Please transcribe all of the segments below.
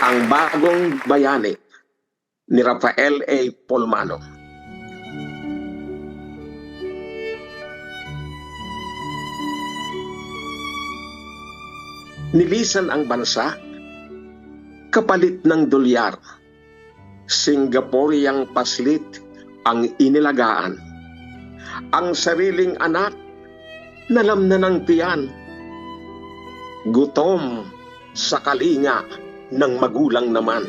ang bagong bayani ni Rafael A. Polmano. Nilisan ang bansa kapalit ng dolyar. Singaporeang paslit ang inilagaan. Ang sariling anak nalam na ng tiyan. Gutom sa kalinga ng magulang naman.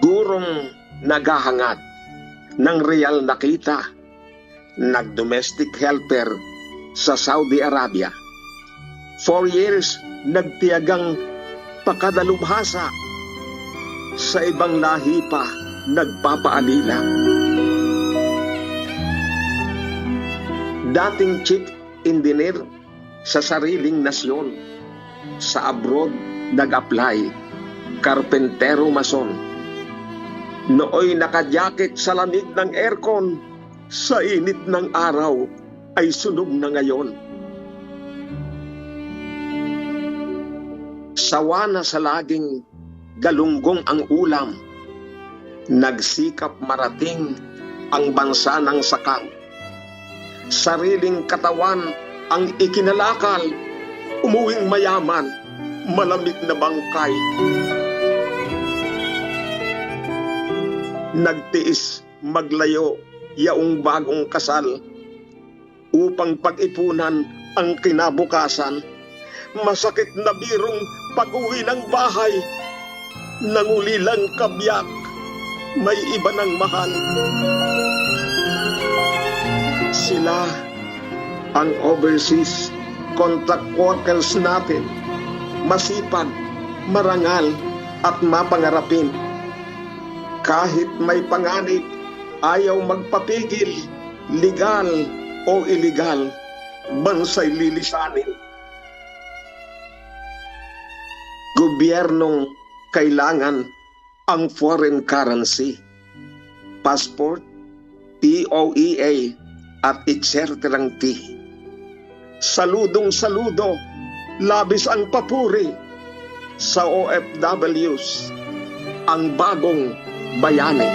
Gurong naghahangad ng real na kita, nag-domestic helper sa Saudi Arabia. Four years nagtiyagang pakadalubhasa sa ibang lahi pa nagpapaalila. Dating chief engineer sa sariling nasyon. Sa abroad, nag-apply. Karpentero mason. Nooy nakajakit sa lamig ng aircon. Sa init ng araw, ay sunog na ngayon. Sawa na sa laging galunggong ang ulam. Nagsikap marating ang bansa ng sakang sariling katawan ang ikinalakal, umuwing mayaman, malamig na bangkay. Nagtiis maglayo yaong bagong kasal upang pag-ipunan ang kinabukasan. Masakit na birong pag-uwi ng bahay, nangulilang kabyak, may iba ng mahal. Sila ang overseas contract workers natin. Masipag, marangal at mapangarapin. Kahit may panganib, ayaw magpapigil, legal o illegal, bansay lilisanin. Gobyernong kailangan ang foreign currency, passport, POEA, at etc. T. Saludong saludo, labis ang papuri sa OFWs, ang bagong bayani.